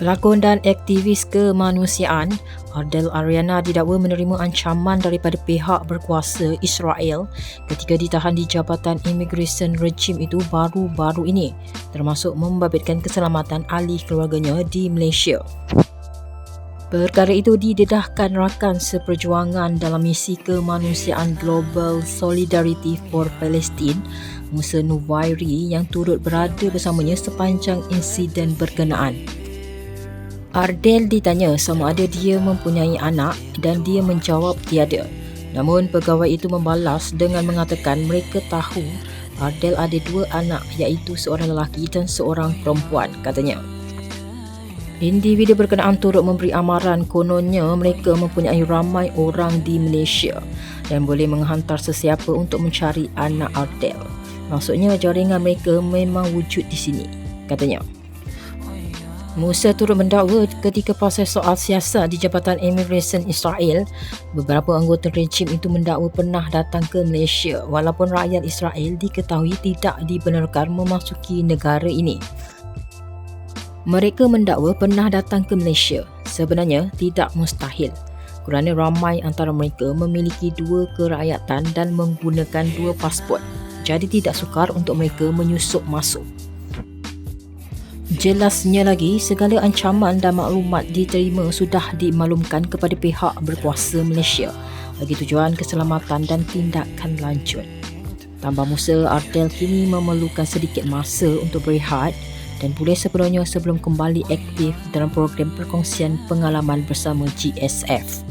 Pelakon dan aktivis kemanusiaan Ardel Ariana didakwa menerima ancaman daripada pihak berkuasa Israel ketika ditahan di Jabatan Immigration Rejim itu baru-baru ini termasuk membabitkan keselamatan ahli keluarganya di Malaysia. Perkara itu didedahkan rakan seperjuangan dalam misi kemanusiaan Global Solidarity for Palestine Musa Nuwairi yang turut berada bersamanya sepanjang insiden berkenaan. Ardel ditanya sama ada dia mempunyai anak dan dia menjawab tiada. Namun pegawai itu membalas dengan mengatakan mereka tahu Ardel ada dua anak iaitu seorang lelaki dan seorang perempuan katanya. Individu berkenaan turut memberi amaran kononnya mereka mempunyai ramai orang di Malaysia dan boleh menghantar sesiapa untuk mencari anak Ardel. Maksudnya jaringan mereka memang wujud di sini katanya. Musa turut mendakwa ketika proses soal siasat di Jabatan Immigration Israel, beberapa anggota rejim itu mendakwa pernah datang ke Malaysia walaupun rakyat Israel diketahui tidak dibenarkan memasuki negara ini. Mereka mendakwa pernah datang ke Malaysia. Sebenarnya tidak mustahil kerana ramai antara mereka memiliki dua kerakyatan dan menggunakan dua pasport. Jadi tidak sukar untuk mereka menyusup masuk. Jelasnya lagi, segala ancaman dan maklumat diterima sudah dimaklumkan kepada pihak berkuasa Malaysia bagi tujuan keselamatan dan tindakan lanjut. Tambah Musa, Ardel kini memerlukan sedikit masa untuk berehat dan pulih sepenuhnya sebelum kembali aktif dalam program perkongsian pengalaman bersama GSF.